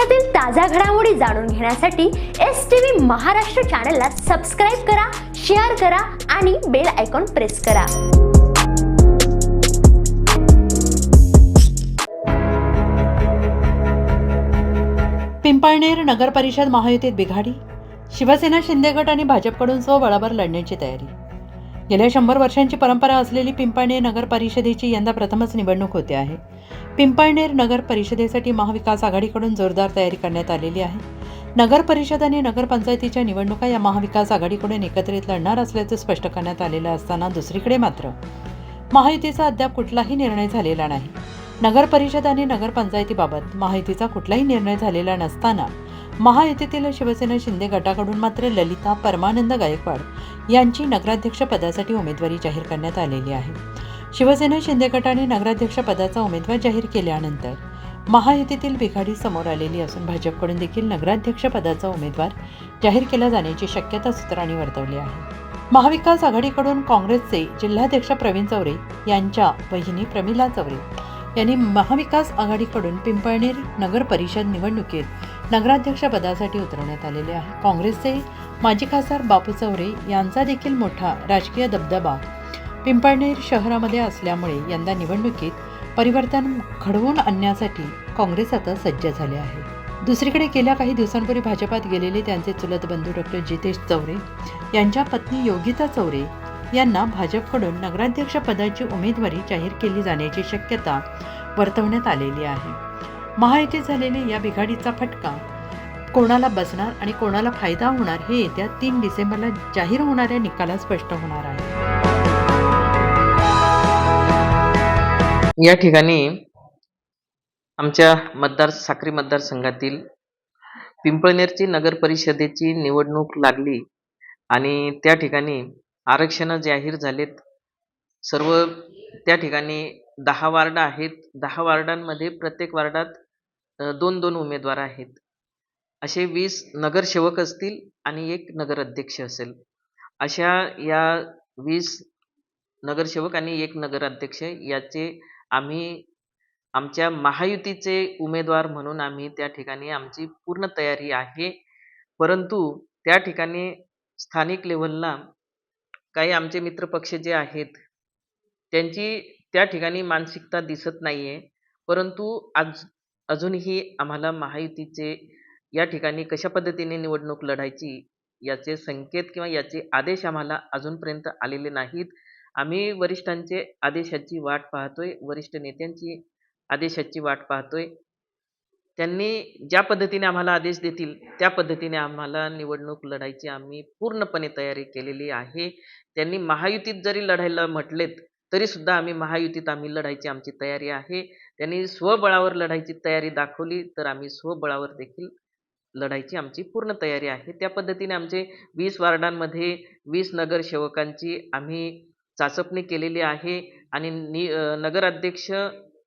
देशातील ताज्या घडामोडी जाणून घेण्यासाठी एस टी व्ही महाराष्ट्र चॅनलला सबस्क्राईब करा शेअर करा आणि बेल आयकॉन प्रेस करा. पिंपळनेर नगर परिषद महायुतीत बिघाडी. शिवसेना शिंदे गट आणि भाजपकडून स्वबळावर लढण्याची तयारी. गेल्या शंभर वर्षांची परंपरा असलेली पिंपळनेर नगर परिषदेची यंदा प्रथमच निवडणूक होते आहे. पिंपळनेर नगर परिषदेसाठी महाविकास आघाडीकडून जोरदार तयारी करण्यात आलेली आहे. नगर परिषद आणि नगरपंचायतीच्या निवडणुका या महाविकास आघाडीकडून एकत्रित लढणार असल्याचं स्पष्ट करण्यात आलेलं असताना दुसरीकडे मात्र महायुतीचा अद्याप कुठलाही निर्णय झालेला नाही. नगर परिषद आणि नगरपंचायतीबाबत महायुतीचा कुठलाही निर्णय झालेला नसताना महायुतीतील शिवसेना शिंदे गटाकडून मात्र ललिता परमानंद गायकवाड यांची नगराध्यक्षपदासाठी उमेदवारी जाहीर करण्यात आलेली आहे. शिवसेना शिंदे गटाने नगराध्यक्षपदाचा उमेदवार जाहीर केल्यानंतर महायुतीतील बिघाडी समोर आलेली असून भाजपकडून देखील नगराध्यक्षपदाचा उमेदवार जाहीर केला जाण्याची शक्यता सूत्रांनी वर्तवली आहे. महाविकास आघाडीकडून काँग्रेसचे जिल्हाध्यक्ष प्रवीण चौरे यांच्या बहिणी प्रमिला चौरे यांनी महाविकास आघाडीकडून पिंपळनेर नगर परिषद निवडणुकीत नगराध्यक्ष पदासाठी उतरवण्यात आलेले आहे. काँग्रेसचे माजी खासदार बापू चौरे यांचा देखील मोठा राजकीय दबदबा पिंपळनेर शहरामध्ये असल्यामुळे यंदा निवडणुकीत परिवर्तन घडवून आणण्यासाठी काँग्रेस आता सज्ज झाले आहे. दुसरीकडे गेल्या काही दिवसांपूर्वी भाजपात गेलेले त्यांचे चुलत बंधू डॉक्टर जितेश चौरे यांच्या पत्नी योगिता चौरे यांना भाजपकडून नगराध्यक्षपदाची उमेदवारी जाहीर केली जाण्याची शक्यता वर्तवण्यात आलेली आहे. महायुतीत झालेल्या या बिघाडीचा फटका कोणाला बसणार आणि कोणाला फायदा होणार हे येत्या तीन डिसेंबरला जाहीर होणाऱ्या निकालात स्पष्ट होणार आहे. या ठिकाणी आमच्या मतदार साक्री मतदारसंघातील पिंपळनेरची नगर परिषदेची निवडणूक लागली आणि त्या ठिकाणी आरक्षणं जाहीर झालेत. सर्व त्या ठिकाणी दहा वार्ड आहेत. दहा वार्डांमध्ये प्रत्येक वार्डात दोन दोन उमेदवार आहेत. असे वीस नगरसेवक असतील आणि एक नगराध्यक्ष असेल. अशा या वीस नगरसेवक आणि एक नगराध्यक्ष याचे आम्ही आमच्या महायुतीचे उमेदवार म्हणून आम्ही त्या ठिकाणी आमची पूर्ण तयारी आहे. परंतु त्या ठिकाणी स्थानिक लेवलला काही आमचे मित्रपक्ष जे आहेत त्यांची त्या ठिकाणी मानसिकता दिसत नाही आहे परंतु आज अजूनही आम्हाला महायुतीचे या ठिकाणी कशा पद्धतीने निवडणूक लढायची याचे संकेत किंवा याचे आदेश आम्हाला अजूनपर्यंत आलेले नाहीत. आम्ही वरिष्ठांचे आदेशाची वाट पाहतोय वरिष्ठ नेत्यांची आदेशाची वाट पाहतोय. त्यांनी ज्या पद्धतीने आम्हाला आदेश देतील त्या पद्धतीने आम्हाला निवडणूक लढायची आम्ही पूर्णपणे तयारी केलेली आहे. त्यांनी महायुतीत जरी लढायला म्हटलेत तरीसुद्धा आम्ही महायुतीत आम्ही लढायची आमची तयारी आहे. त्यांनी स्वबळावर लढायची तयारी दाखवली तर आम्ही स्वबळावर देखील लढायची आमची पूर्ण तयारी आहे. त्या पद्धतीने आमचे वीस वार्डांमध्ये वीस नगरसेवकांची आम्ही चाचपणी केलेली आहे आणि नि नगराध्यक्ष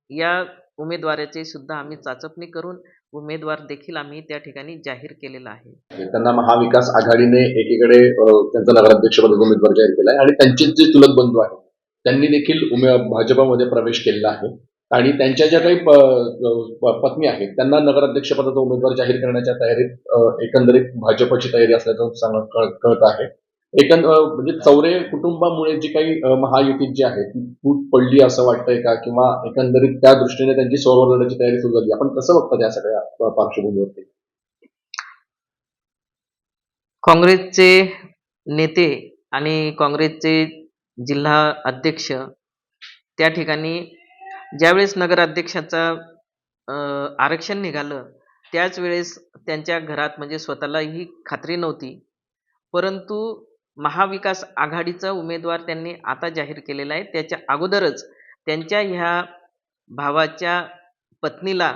या उमेदवाराचे सुद्धा आम्ही चाचपणी करून उमेदवार देखील आम्ही त्या ठिकाणी जाहीर केलेला आहे. त्यांना महाविकास आघाडीने एकीकडे त्यांचा नगराध्यक्ष उमेदवार जाहीर केला आहे आणि त्यांचे जे चुलत बंधू आहेत त्यांनी देखील उमे भाजपामध्ये प्रवेश केलेला आहे. आणि त्यांच्या ज्या काही पत्नी आहेत त्यांना नगराध्यक्षपदाचा उमेदवार जाहीर करण्याच्या तयारीत एकंदरीत भाजपची तयारी असल्याचं सांग कळत आहे. एकंद म्हणजे चौरे कुटुंबामुळे जी काही महायुती जी आहे ती फूट पडली असं वाटतंय का? किंवा एकंदरीत त्या दृष्टीने त्यांची स्वबळ लढण्याची तयारी सुरू झाली. आपण कसं बघता त्या सगळ्या पार्श्वभूमीवरती? काँग्रेसचे नेते आणि काँग्रेसचे जिल्हा अध्यक्ष. त्या ठिकाणी ज्यावेळेस नगराध्यक्षाचा आरक्षण निघालं त्याच वेळेस त्यांच्या घरात म्हणजे स्वतःला ही खात्री नव्हती. परंतु महाविकास आघाडीचा उमेदवार त्यांनी आता जाहीर केलेला आहे. त्याच्या अगोदरच त्यांच्या ह्या भावाच्या पत्नीला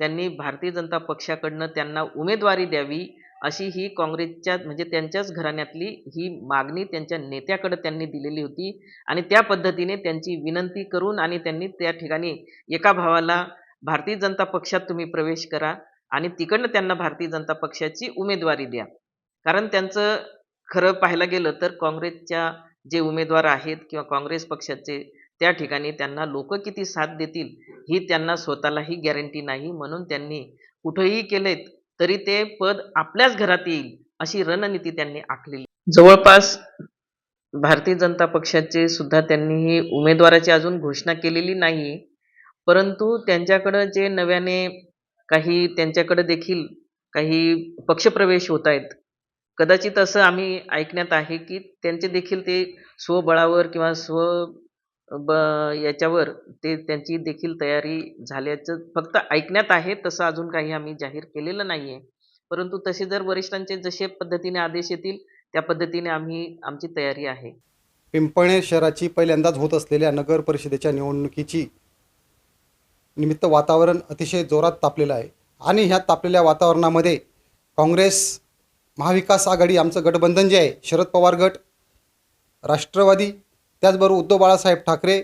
त्यांनी भारतीय जनता पक्षाकडनं त्यांना उमेदवारी द्यावी अशी ही काँग्रेसच्या म्हणजे त्यांच्याच घराण्यातली ही मागणी त्यांच्या नेत्याकडे त्यांनी दिलेली होती. आणि त्या पद्धतीने त्यांची विनंती करून आणि त्यांनी त्या ठिकाणी एका भावाला भारतीय जनता पक्षात तुम्ही प्रवेश करा आणि तिकडनं त्यांना भारतीय जनता पक्षाची उमेदवारी द्या. कारण त्यांचं खरं पाहायला गेलं तर काँग्रेसच्या जे उमेदवार आहेत किंवा काँग्रेस पक्षाचे त्या ठिकाणी त्यांना लोक किती साथ देतील ही त्यांना स्वतःलाही गॅरंटी नाही म्हणून त्यांनी कुठंही केलेत तरी ते पद आपल्याच घरात येईल अशी रणनीती त्यांनी आखलेली. जवळपास भारतीय जनता पक्षाचे सुद्धा त्यांनी ही उमेदवाराची अजून घोषणा केलेली नाही परंतु त्यांच्याकडं जे नव्याने काही त्यांच्याकडे देखील काही पक्षप्रवेश होत आहेत कदाचित असं आम्ही ऐकण्यात आहे की त्यांचे देखील ते स्वबळावर किंवा स्व ब याच्यावर ते त्यांची देखील तयारी झाल्याचं फक्त ऐकण्यात आहे तसं अजून काही आम्ही जाहीर केलेलं नाही आहे परंतु तसे जर वरिष्ठांचे जसे पद्धतीने आदेश येतील त्या पद्धतीने आम्ही आमची तयारी आहे. पिंपणे शहराची पहिल्यांदाच होत असलेल्या नगर परिषदेच्या निवडणुकीची निमित्त वातावरण अतिशय जोरात तापलेलं आहे. आणि ह्या तापलेल्या वातावरणामध्ये काँग्रेस महाविकास आघाडी आमचं गठबंधन जे आहे शरद पवार गट राष्ट्रवादी त्याचबरोबर उद्धव बाळासाहेब ठाकरे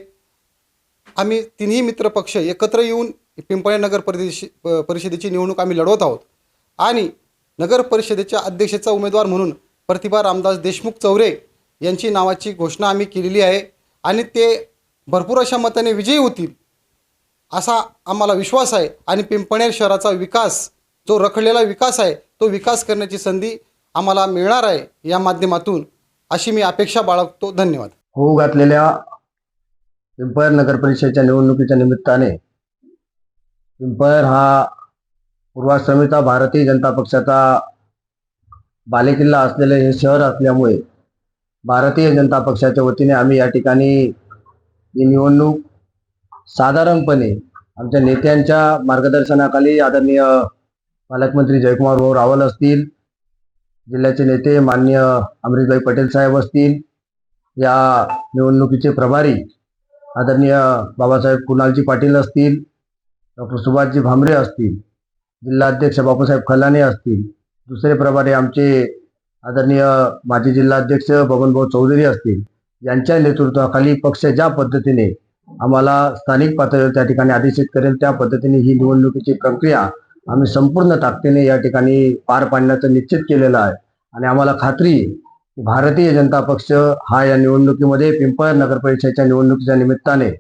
आम्ही तिन्ही मित्रपक्ष एकत्र येऊन पिंपळे नगर परिषे प- परिषदेची निवडणूक आम्ही लढवत आहोत. आणि नगर परिषदेच्या अध्यक्षेचा उमेदवार म्हणून प्रतिभा रामदास देशमुख चौरे यांची नावाची घोषणा आम्ही केलेली आहे आणि ते भरपूर अशा मताने विजयी होतील असा आम्हाला विश्वास आहे. आणि पिंपळनेर शहराचा विकास जो रखडलेला विकास आहे तो विकास करण्याची संधी आम्हाला मिळणार आहे या माध्यमातून अशी मी अपेक्षा बाळगतो. धन्यवाद. होऊ घातलेल्या पिंपळनेर नगर परिषदेच्या निवडणुकीच्या निमित्ताने पिंपळनेर हा पूर्वाश्रमीचा भारतीय जनता पक्षाचा बालेकिल्ला असलेले हे शहर असल्यामुळे भारतीय जनता पक्षाच्या वतीने आम्ही या ठिकाणी ही निवडणूक साधारणपणे आमच्या नेत्यांच्या मार्गदर्शनाखाली आदरणीय पालकमंत्री जयकुमार भाऊ रावल असतील जिल्ह्याचे नेते मान्य अमरीशभाई पटेल साहेब असतील या निवडणुकीचे प्रभारी आदरणीय बाबासाहेब कुणालजी पाटील असतील डॉक्टर सुभाषजी भामरे असतील जिल्हाध्यक्ष बापूसाहेब खलाने असतील दुसरे प्रभारी आमचे आदरणीय माजी जिल्हाध्यक्ष बबनभाऊ चौधरी असतील यांच्या नेतृत्वाखाली पक्ष ज्या पद्धतीने आम्हाला स्थानिक पातळीवर त्या ठिकाणी आदेशित करेल त्या पद्धतीने ही निवडणुकीची प्रक्रिया आम्ही संपूर्ण ताकदीने या ठिकाणी पार पाडण्याचं निश्चित केलेलं आहे. आणि आम्हाला खात्री भारतीय जनता पक्ष हा या निवडणुकीमध्ये पिंपळनेर नगर परिषदेच्या निवडणुकीच्या निमित्ताने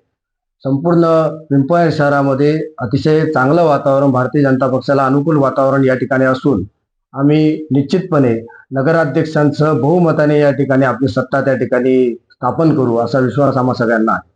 संपूर्ण पिंपळनेर शहरामध्ये अतिशय चांगलं वातावरण भारतीय जनता पक्षाला अनुकूल वातावरण या ठिकाणी असून आम्ही निश्चितपणे नगराध्यक्षांसह बहुमताने या ठिकाणी आपली सत्ता त्या ठिकाणी स्थापन करू असा विश्वास आम्हा सगळ्यांना आहे.